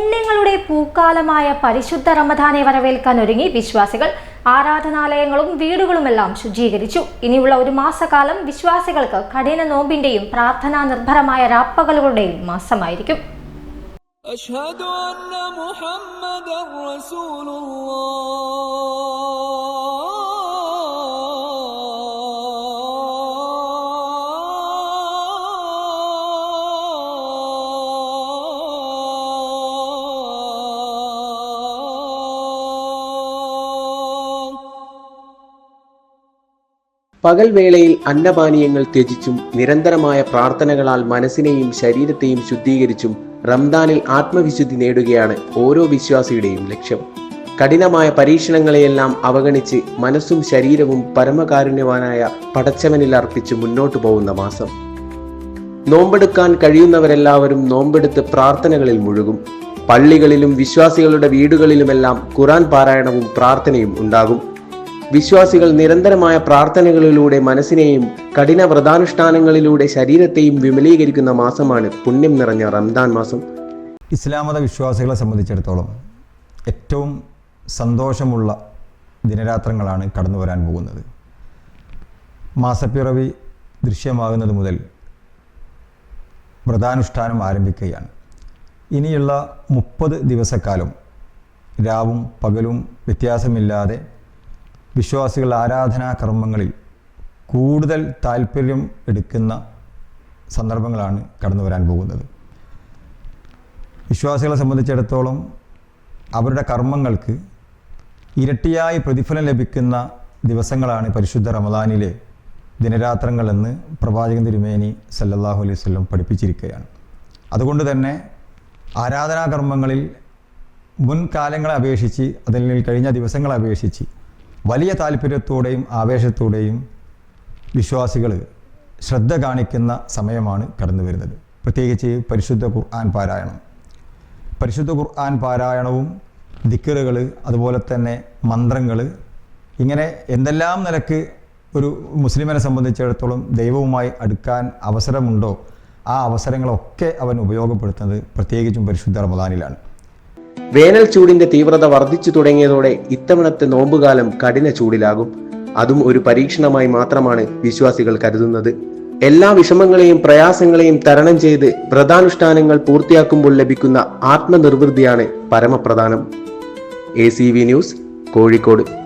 പുണ്യങ്ങളുടെ പൂക്കാലമായ പരിശുദ്ധ റമദാനെ വരവേൽക്കാൻ ഒരുങ്ങി വിശ്വാസികൾ. ആരാധനാലയങ്ങളും വീടുകളുമെല്ലാം ശുചീകരിച്ചു. ഇനിയുള്ള ഒരു മാസക്കാലം വിശ്വാസികൾക്ക് കഠിന നോമ്പിന്റെയും പ്രാർത്ഥനാ നിർഭരമായ രാപ്പകലുകളുടെയും മാസമായിരിക്കും. അഷ്ഹദു പകൽ വേളയിൽ അന്നപാനീയങ്ങൾ ത്യജിച്ചും നിരന്തരമായ പ്രാർത്ഥനകളാൽ മനസ്സിനെയും ശരീരത്തെയും ശുദ്ധീകരിച്ചും റംദാനിൽ ആത്മവിശുദ്ധി നേടുകയാണ് ഓരോ വിശ്വാസിയുടെയും ലക്ഷ്യം. കഠിനമായ പരീക്ഷണങ്ങളെയെല്ലാം അവഗണിച്ച് മനസ്സും ശരീരവും പരമകാരുണ്യവാനായ പടച്ചവനിൽ അർപ്പിച്ച് മുന്നോട്ടു പോകുന്ന മാസം. നോമ്പെടുക്കാൻ കഴിയുന്നവരെല്ലാവരും നോമ്പെടുത്ത് പ്രാർത്ഥനകളിൽ മുഴുകും. പള്ളികളിലും വിശ്വാസികളുടെ വീടുകളിലുമെല്ലാം ഖുറാൻ പാരായണവും പ്രാർത്ഥനയും ഉണ്ടാകും. വിശ്വാസികൾ നിരന്തരമായ പ്രാർത്ഥനകളിലൂടെ മനസ്സിനെയും കഠിന വ്രതാനുഷ്ഠാനങ്ങളിലൂടെ ശരീരത്തെയും വിമലീകരിക്കുന്ന മാസമാണ് പുണ്യം നിറഞ്ഞ റംദാൻ മാസം. ഇസ്ലാം മത വിശ്വാസികളെ സംബന്ധിച്ചിടത്തോളം ഏറ്റവും സന്തോഷമുള്ള ദിനരാത്രങ്ങളാണ് കടന്നു വരാൻ പോകുന്നത്. മാസപ്പിറവി ദൃശ്യമാകുന്നത് മുതൽ വ്രതാനുഷ്ഠാനം ആരംഭിക്കുകയാണ്. ഇനിയുള്ള മുപ്പത് ദിവസക്കാലം രാവും പകലും വ്യത്യാസമില്ലാതെ വിശ്വാസികൾ ആരാധനാ കർമ്മങ്ങളിൽ കൂടുതൽ താല്പര്യം എടുക്കുന്ന സന്ദർഭങ്ങളാണ് കടന്നു വരാൻ പോകുന്നത്. വിശ്വാസികളെ സംബന്ധിച്ചിടത്തോളം അവരുടെ കർമ്മങ്ങൾക്ക് ഇരട്ടിയായി പ്രതിഫലം ലഭിക്കുന്ന ദിവസങ്ങളാണ് പരിശുദ്ധ റമദാനിലെ ദിനരാത്രങ്ങളെന്ന് പ്രവാചകൻ തിരുമേനി സല്ലല്ലാഹു അലൈഹി വസല്ലം പഠിപ്പിച്ചിരിക്കുകയാണ്. അതുകൊണ്ട് തന്നെ ആരാധനാകർമ്മങ്ങളിൽ മുൻകാലങ്ങളെ അപേക്ഷിച്ച് അതിൽ കഴിഞ്ഞ ദിവസങ്ങളെ അപേക്ഷിച്ച് വലിയ താല്പര്യത്തോടെയും ആവേശത്തോടെയും വിശ്വാസികൾ ശ്രദ്ധ കാണിക്കുന്ന സമയമാണ് കടന്നു വരുന്നത്. പ്രത്യേകിച്ച് പരിശുദ്ധ ഖുർആൻ പാരായണം. പരിശുദ്ധ ഖുർആൻ പാരായണവും ദിക്കറുകൾ അതുപോലെ തന്നെ മന്ത്രങ്ങൾ ഇങ്ങനെ എന്തെല്ലാം നിലയ്ക്ക് ഒരു മുസ്ലിമിനെ സംബന്ധിച്ചിടത്തോളം ദൈവവുമായി അടുക്കാൻ അവസരമുണ്ടോ ആ അവസരങ്ങളൊക്കെ അവൻ ഉപയോഗപ്പെടുത്തുന്നത് പ്രത്യേകിച്ചും പരിശുദ്ധ റമദാനിലാണ്. വേനൽ ചൂടിന്റെ തീവ്രത വർദ്ധിച്ചു തുടങ്ങിയതോടെ ഇത്തവണത്തെ നോമ്പുകാലം കഠിന ചൂടിലാകും. അതും ഒരു പരീക്ഷണമായി മാത്രമാണ് വിശ്വാസികൾ കരുതുന്നത്. എല്ലാ വിഷമങ്ങളെയും പ്രയാസങ്ങളെയും തരണം ചെയ്ത് വ്രതാനുഷ്ഠാനങ്ങൾ പൂർത്തിയാക്കുമ്പോൾ ലഭിക്കുന്ന ആത്മനിർവൃതിയാണ് പരമപ്രധാനം. A news Kozhikode.